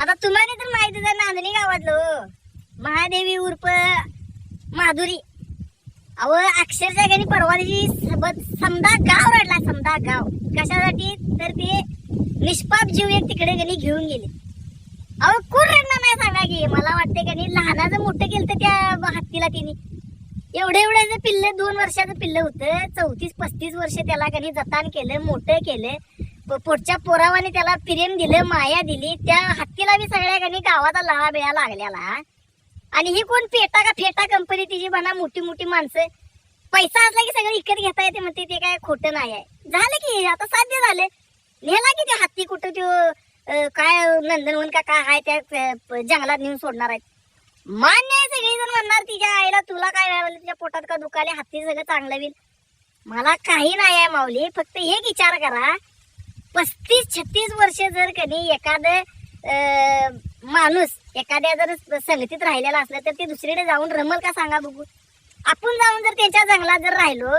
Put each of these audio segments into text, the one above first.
आता तुम्हाला तर माहिती आहे नांदणी गावातलं हो. महादेवी उर्फ माधुरी. अव अक्षरशः त्यांनी परवा दिवशी समदा गाव रडला समदा गाव. कशासाठी? तर ते निष्पाप जीव एक तिकडे गणी घेऊन गेले. अहो कोण रडणार नाही सांगा की? मला वाटते का नाही लहानाचं मोठं केलं तर त्या हत्तीला तिने. एवढे एवढ्याचं पिल्ल दोन वर्षाचं पिल्ल होतं चौतीस पस्तीस वर्ष त्याला कधी जतान केलं मोठं केलं. पुढच्या पोरावाने त्याला प्रेम दिलं माया दिली त्या हत्तीला बी सगळ्या कधी गावाचा लळा बिळा लागलेला आणि ही कोण फेटा का फेटा कंपनी तिची म्हणा मोठी मोठी माणसं. पैसा असला की सगळं विकत घेता येते म्हणते ते काय खोटं नाही आहे. झालं की आता साध्य झालं. नेला की ते हत्ती कुठं त्यो काय नंदनवन का काय आहे त्या जंगलात नेऊन सोडणार आहेत. मान्य आहे सगळी जण म्हणणार तिच्या आईला तुला काय व्हायला तुझ्या पोटात का दुखाले हत्ती सगळं चांगलं होईल. मला काही नाही आहे माऊली फक्त एक विचार करा. पस्तीस छत्तीस वर्ष जर कधी एखादं माणूस एखाद्या जर संगतीत राहिलेला असलं तर ते दुसरीकडे जाऊन रमल का सांगा बघू? आपण जाऊन जर त्यांच्या जंगलात जर राहिलो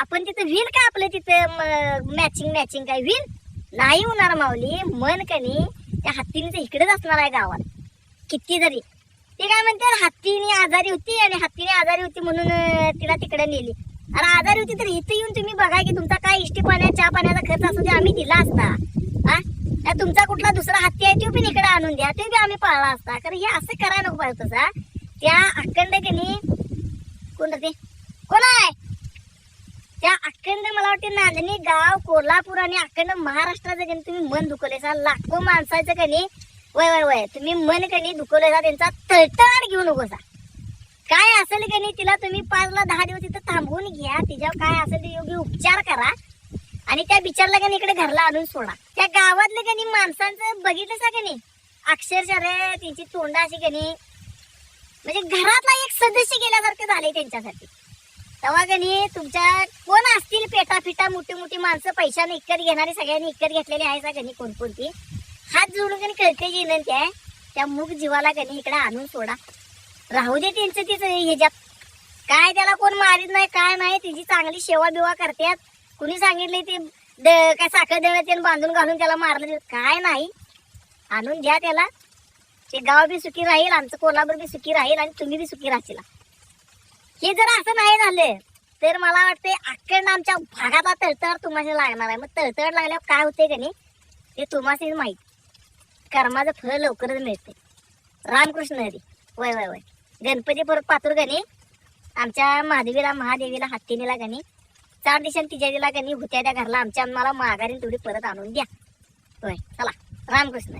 आपण तिथं व्हील का आपलं तिथं मॅचिंग मॅचिंग काय? व्हील नाही होणार माऊली. मन कनी त्या हत्तीने इकडेच असणार आहे गावात. किती जरी. ते काय म्हणते हत्तीने आजारी होती आणि हत्तीने आजारी होती म्हणून तिला तिकडे नेली. अरे आजारी होती तर इथं येऊन तुम्ही बघा की तुमचा काय इष्टी पाण्या चहा पाण्याचा खर्च असू दे आम्ही दिला असता. हा? तुमचा कुठला दुसरा हत्ती आहे तो पण इकडे आणून द्या ते बी आम्ही पाळला असता. कारण हे असं करा नको पाहिजे तसा त्या अखंड कनी कोण रे ते? कोण आहे? त्या अखंड मला वाटते नांदणी गाव कोल्हापूर आणि अखंड महाराष्ट्राचं कनी तुम्ही मन दुखवले सा. लाखो माणसाचं कणी वय वय वय तुम्ही मन कनी दुखवले सा. त्यांचा तळतळ घेऊ नको सा. काय असेल कणी तिला तुम्ही पाचला दहा दिवस तिथं थांबवून घ्या. तिच्यावर काय असेल ते योग्य उपचार करा. आणि त्या बिचारला कणी इकडे घरला आणून सोडा. त्या गावातले नाही माणसांचं बघितलं का नाही? अक्षरशः रे त्यांची तोंड अशी कणी म्हणजे घरातला एक सदस्य गेल्यासारखं झालंय त्यांच्यासाठी. तेव्हा कणी तुमच्या कोण असतील पेटा फिटा मोठी मोठी माणसं पैशाने इकत घेणारी सगळ्यांनी इकत घेतलेली आहे सगळ्यांनी कोणकोणती? हात जोडून कणी कळते विनंती आहे त्या? मूग जीवाला कणी इकडे आणून सोडा. राहू दे त्यांचं तिचं ह्याच्यात. काय त्याला कोण मारित नाही काय नाही तिची चांगली सेवा बिवा करतात कुणी सांगितले ते द- काय साखर दळ बांधून घालून त्याला मारलं काय नाही. आणून घ्या त्याला. ते गाव बी सुखी राहील आमचं कोल्हापूर बी सुखी राहील आणि तुम्ही बी सुखी राहशील. हे जर असं नाही झालं तर मला वाटते अखंड आमच्या भागाला तळतळ तुम्हाला लागणार आहे. मग तळतळ लागल्यावर काय होते का नाही ते तुम्हाला माहीत. कर्माचं फळ लवकरच मिळते रामकृष्ण हरी. वय वय वय. गणपती पातूर गणी आमच्या महादेवीला महादेवीला हत्तीनेला गणी चार दिवसांनी तिच्या दिला गणी होत्या त्या घरला आमच्या मला माघारी थोडी परत आणून द्या. होय चला. रामकृष्ण.